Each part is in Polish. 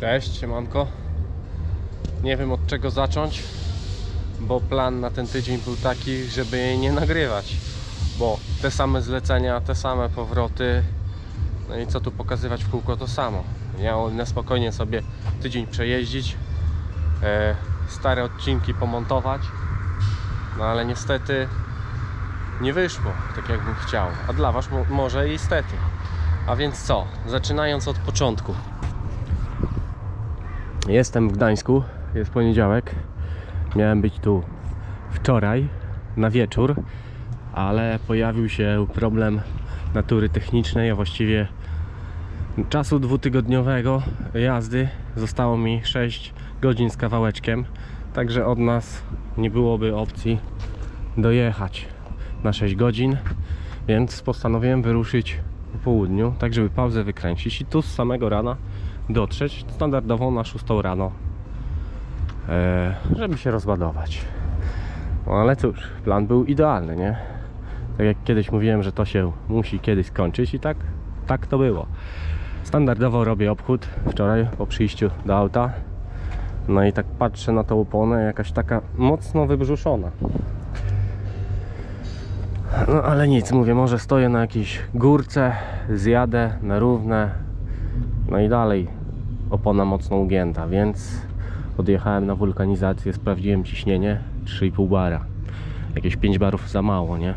Cześć, siemanko. Nie wiem od czego zacząć, bo plan na ten tydzień był taki, żeby jej nie nagrywać. Bo te same zlecenia, te same powroty, no i co tu pokazywać w kółko to samo. Miał na spokojnie sobie tydzień przejeździć, e, stare odcinki pomontować, no ale niestety nie wyszło tak jakbym chciał. A dla Was mo- może i stety. A więc co? Zaczynając od początku. Jestem w Gdańsku, jest poniedziałek. Miałem być tu wczoraj na wieczór, ale pojawił się problem natury technicznej, a właściwie czasu dwutygodniowego jazdy. Zostało mi 6 godzin z kawałeczkiem, także od nas nie byłoby opcji dojechać na 6 godzin, więc postanowiłem wyruszyć po południu, tak żeby pauzę wykręcić i tu z samego rana dotrzeć standardowo na 6 rano, e, żeby się rozładować. No ale cóż, plan był idealny, nie? Tak jak kiedyś mówiłem, że to się musi kiedyś skończyć i tak, tak to było. Standardowo robię obchód wczoraj po przyjściu do auta. No i tak patrzę na tą oponę, jakaś taka mocno wybrzuszona. No ale nic, mówię, może stoję na jakiejś górce, zjadę na równe, no i dalej opona mocno ugięta, więc odjechałem na wulkanizację, sprawdziłem ciśnienie 3,5 bara. Jakieś 5 barów za mało, nie?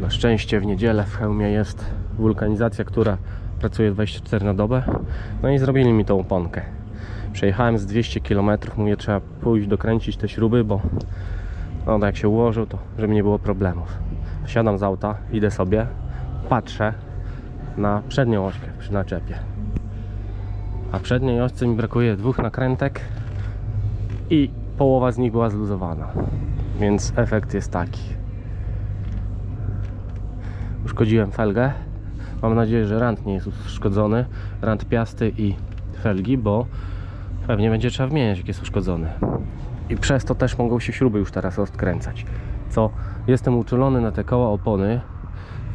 Na szczęście w niedzielę w hełmie jest wulkanizacja, która pracuje 24 na dobę. No i zrobili mi tą oponkę. Przejechałem z 200 km, mówię, trzeba pójść dokręcić te śruby, bo no to jak się ułożył, to żeby nie było problemów. Wsiadam z auta, idę sobie, patrzę na przednią ośkę przy naczepie. A przedniej ośce mi brakuje dwóch nakrętek i połowa z nich była zluzowana. Więc efekt jest taki. Uszkodziłem felgę. Mam nadzieję, że rant nie jest uszkodzony. Rant piasty i felgi, bo pewnie będzie trzeba wymieniać, jak jest uszkodzony i przez to też mogą się śruby już teraz odkręcać. Co jestem uczulony na te koła opony.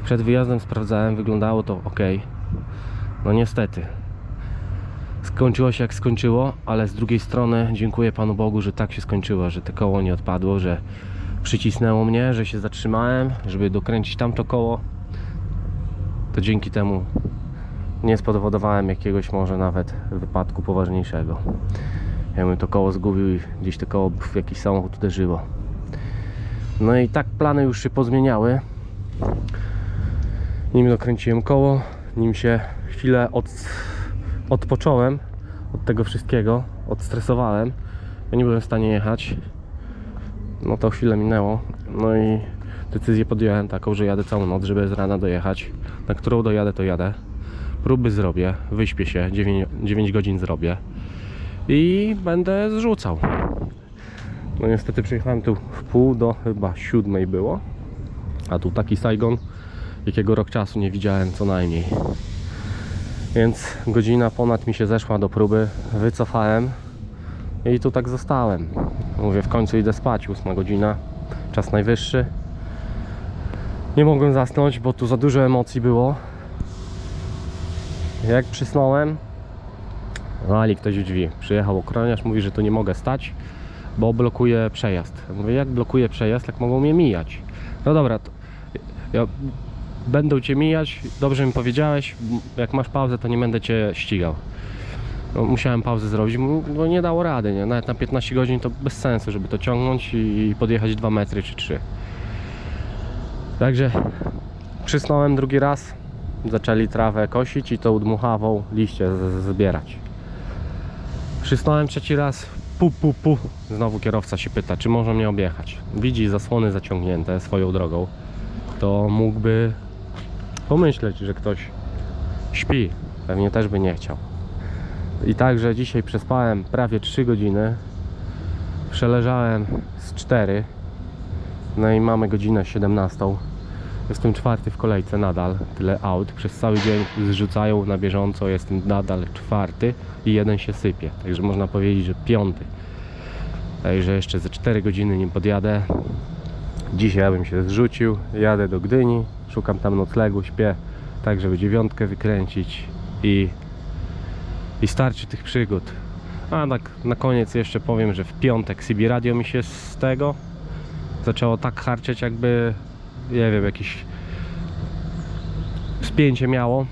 Przed wyjazdem sprawdzałem, wyglądało to ok. No niestety. Skończyło się jak skończyło, ale z drugiej strony dziękuję Panu Bogu, że tak się skończyło, że te koło nie odpadło, że przycisnęło mnie, że się zatrzymałem, żeby dokręcić tamto koło. To dzięki temu nie spowodowałem jakiegoś może nawet wypadku poważniejszego. Jakbym to koło zgubił i gdzieś to koło w jakiś samochód uderzyło. No i tak plany już się pozmieniały. Nim dokręciłem koło, nim się chwilę od, odpocząłem od tego wszystkiego, odstresowałem. Ja nie byłem w stanie jechać. No to chwilę minęło. No i decyzję podjąłem taką, że jadę całą noc, żeby z rana dojechać. Na którą dojadę, to jadę. Próby zrobię, wyśpię się, 9, 9 godzin zrobię i będę zrzucał. No niestety przyjechałem tu w pół do chyba siódmej było, a tu taki Saigon, jakiego rok czasu nie widziałem co najmniej. Więc godzina ponad mi się zeszła do próby, wycofałem i tu tak zostałem. Mówię, w końcu idę spać, ósma godzina, czas najwyższy. Nie mogłem zasnąć, bo tu za dużo emocji było. Jak przysnąłem, Wali ktoś w drzwi. Przyjechał ochroniarz, mówi, że tu nie mogę stać, bo blokuje przejazd. Mówię, jak blokuje przejazd, jak mogą mnie mijać? No dobra, to ja będą cię mijać, dobrze mi powiedziałeś, jak masz pauzę, to nie będę cię ścigał. No, musiałem pauzę zrobić, bo nie dało rady, nie? Nawet na 15 godzin to bez sensu, żeby to ciągnąć i podjechać 2 metry czy 3. Także przysnąłem drugi raz, zaczęli trawę kosić i tą dmuchawą liście zbierać. Przysnąłem trzeci raz, pu, pu, pu. Znowu kierowca się pyta, czy może mnie objechać. Widzi zasłony zaciągnięte swoją drogą. To mógłby pomyśleć, że ktoś śpi. Pewnie też by nie chciał. I także dzisiaj przespałem prawie 3 godziny. Przeleżałem z 4. No i mamy godzinę 17. Jestem czwarty w kolejce nadal, tyle aut. Przez cały dzień zrzucają na bieżąco, jestem nadal czwarty i jeden się sypie. Także można powiedzieć, że piąty. Także jeszcze ze 4 godziny nim podjadę. Dzisiaj ja bym się zrzucił, jadę do Gdyni, szukam tam noclegu, śpię tak, żeby dziewiątkę wykręcić i i starczy tych przygód. A tak na koniec jeszcze powiem, że w piątek CB Radio mi się z tego zaczęło tak harczeć jakby, nie wiem, jakieś spięcie miało.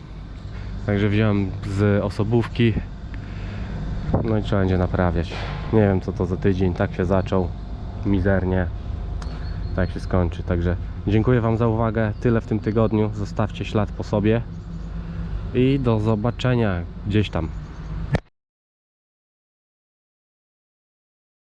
Także wziąłem z osobówki. No i trzeba będzie naprawiać. Nie wiem co to za tydzień, tak się zaczął. Mizernie. Tak się skończy. Także dziękuję Wam za uwagę. Tyle w tym tygodniu. Zostawcie ślad po sobie. I do zobaczenia gdzieś tam.